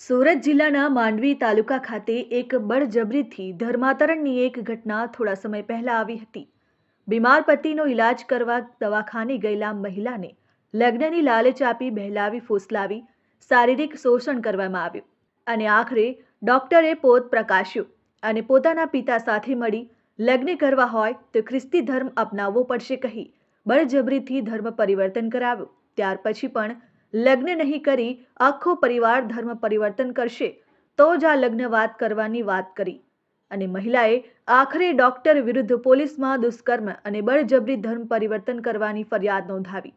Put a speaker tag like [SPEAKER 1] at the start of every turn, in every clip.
[SPEAKER 1] સુરત જિલ્લાના માંડવી તાલુકા ખાતે એક બળજબરીથી ધર્માંતરણની એક ઘટના થોડા સમય પહેલા આવી હતી. બીમાર પતિનો ઈલાજ કરવા દવાખાને ગયેલા મહિલાને લગ્નની લાલચ આપી બહેલાવી ફોસલાવી, શારીરિક શોષણ કરવામાં આવ્યું અને આખરે ડોક્ટરે પોત પ્રકાશ્યો અને પોતાના પિતા સાથે મળી લગ્ન કરવા હોય તો ખ્રિસ્તી ધર્મ અપનાવવો પડશે કહી બળજબરીથી ધર્મ પરિવર્તન કરાવ્યું. ત્યાર પછી પણ લગ્ન નહીં કરી, આખો પરિવાર ધર્મ પરિવર્તન કરશે. તો જ આ લગ્ન વાત કરવાની વાત કરી. અને મહિલાએ આખરે ડોક્ટર વિરુદ્ધ પોલીસમાં દુષ્કર્મ અને બળજબરી ધર્મ પરિવર્તન કરવાની ફરિયાદ નોંધાવી.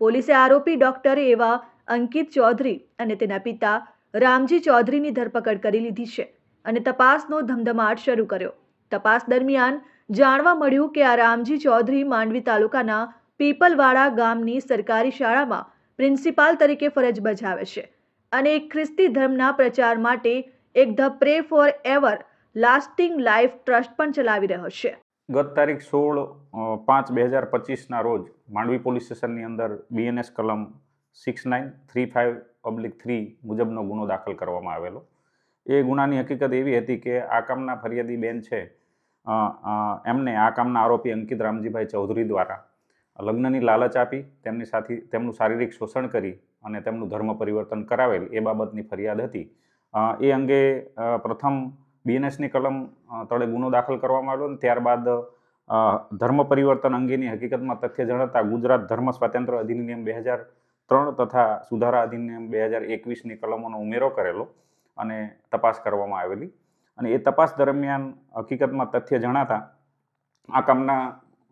[SPEAKER 1] પોલીસે આરોપી ડોક્ટર એવા અંકિત ચૌધરી અને તેના પિતા રામજી ચૌધરીની ધરપકડ કરી લીધી છે અને તપાસનો ધમધમાટ શરૂ કર્યો. તપાસ દરમિયાન જાણવા મળ્યું કે આ રામજી ચૌધરી માંડવી તાલુકાના પીપલવાડા ગામની સરકારી શાળામાં પ્રિન્સિપાલ તરીકે ફરજ બજાવે છે અને ખ્રિસ્તી ધર્મના પ્રચાર માટે એક the pray for everlasting life trust પણ ચલાવી રહ્યો છે.
[SPEAKER 2] ગત તારીખ સોળ પાંચ બે હજાર પચીસના રોજ માંડવી પોલીસ સ્ટેશનની અંદર બીએનએસ કલમ six nine three five public three મુજબનો ગુનો દાખલ કરવામાં આવેલો. એ ગુનાની હકીકત એવી હતી કે આ કામના ફરિયાદી બેન છે એમને આ કામના આરોપી અંકિત રામજીભાઈ ચૌધરી દ્વારા લગ્નની લાલચ આપી, તેમની સાથે તેમનું શારીરિક શોષણ કરી અને તેમનું ધર્મ પરિવર્તન કરાવેલ એ બાબતની ફરિયાદ હતી. એ અંગે પ્રથમ બીએનએસની કલમ તળે ગુનો દાખલ કરવામાં આવ્યો અને ત્યારબાદ ધર્મ પરિવર્તન અંગેની હકીકતમાં તથ્ય જણાતા ગુજરાત ધર્મ સ્વાતંત્ર્ય અધિનિયમ બે હજાર ત્રણ તથા સુધારા અધિનિયમ બે હજાર એકવીસની કલમોનો ઉમેરો કરેલો અને તપાસ કરવામાં આવેલી. અને એ તપાસ દરમિયાન હકીકતમાં તથ્ય જણાતા આ કામના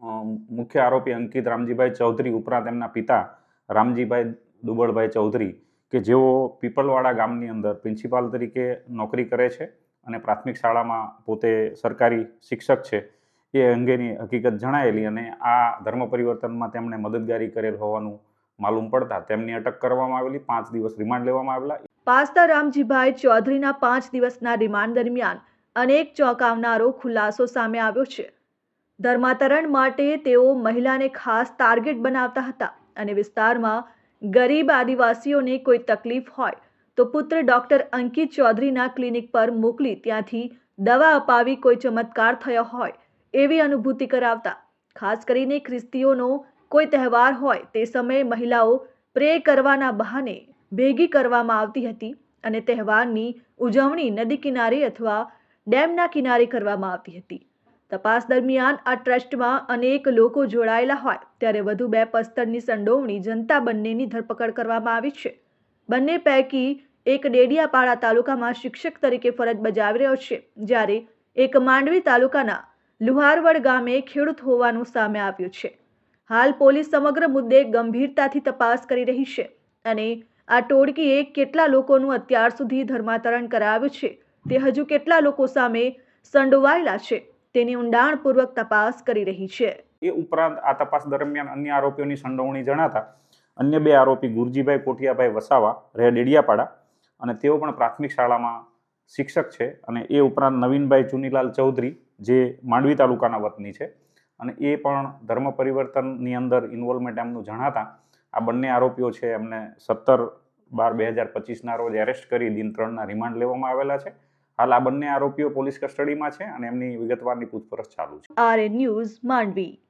[SPEAKER 2] મુખ્ય આરોપી અંકિત રામજીભાઈ ચૌધરી ઉપરાંત એમના પિતા રામજીભાઈ દુબળભાઈ ચૌધરી કે જેઓ પીપલવાડા ગામની અંદર પ્રિન્સિપાલ તરીકે નોકરી કરે છે અને પ્રાથમિક શાળામાં પોતે સરકારી શિક્ષક છે, એ અંગેની હકીકત જણાયેલી અને આ ધર્મ પરિવર્તનમાં તેમણે મદદગારી કરેલ હોવાનું માલુમ પડતા તેમની અટક કરવામાં આવેલી, પાંચ દિવસ રિમાન્ડ લેવામાં આવેલા.
[SPEAKER 1] પાસ્તા રામજીભાઈ ચૌધરીના પાંચ દિવસના રિમાન્ડ દરમિયાન અનેક ચોંકાવનારો ખુલાસો સામે આવ્યો છે. ધર્માંતરણ માટે તેઓ મહિલાને ખાસ ટાર્ગેટ બનાવતા હતા અને વિસ્તારમાં ગરીબ આદિવાસીઓને કોઈ તકલીફ હોય તો પુત્ર ડોક્ટર અંકિત ચૌધરીના ક્લિનિક પર મોકલી ત્યાંથી દવા અપાવી કોઈ ચમત્કાર થયો હોય એવી અનુભૂતિ કરાવતા. ખાસ કરીને ખ્રિસ્તીઓનો કોઈ તહેવાર હોય તે સમયે મહિલાઓ પ્રે કરવાના બહાને ભેગી કરવામાં આવતી હતી અને તહેવારની ઉજવણી નદી કિનારે અથવા ડેમના કિનારે કરવામાં આવતી હતી. તપાસ દરમિયાન આ ટ્રસ્ટમાં અનેક લોકો જોડાયેલા હોય, ત્યારે વધુ બે પસ્તરની સંડોવણી જનતા બંનેની ધરપકડ કરવામાં આવી છે. બંને પૈકી એક ડેડિયાપાડા તાલુકામાં શિક્ષક તરીકે ફરજ બજાવી રહ્યો છે, જ્યારે એક માંડવી તાલુકાના લુહારવડ ગામે ખેડૂત હોવાનું સામે આવ્યું છે. હાલ પોલીસ સમગ્ર મુદ્દે ગંભીરતાથી તપાસ કરી રહી છે અને આ ટોળકીએ કેટલા લોકોનું અત્યાર સુધી ધર્માંતરણ કરાવ્યું છે તે હજુ કેટલા લોકો સામે સંડોવાયેલા છે તેની ઊંડાણપૂર્વક તપાસ કરી રહી છે.
[SPEAKER 2] એ ઉપરાંત આ તપાસ દરમિયાન અન્ય આરોપીઓની સંડોવણી જણાતા અન્ય બે આરોપી ગુરજીભાઈ કોઠિયાભાઈ વસાવા રહે ડેડિયાપાડા અને તેઓ પણ પ્રાથમિક શાળામાં શિક્ષક છે અને એ ઉપરાંત નવીનભાઈ ચુનીલાલ ચૌધરી જે માંડવી તાલુકાના વતની છે અને એ પણ ધર્મ પરિવર્તનની અંદર ઇન્વોલ્વમેન્ટ એમનું જણાતા આ બંને આરોપીઓ છે એમને સત્તર બાર બે હજાર પચીસના રોજ એરેસ્ટ કરી દિન ત્રણના રિમાન્ડ લેવામાં આવેલા છે. હાલ આ બંને આરોપીઓ પોલીસ કસ્ટડીમાં છે અને એમની વિગતવારની પૂછપરછ ચાલુ છે.
[SPEAKER 1] R news Mandvi.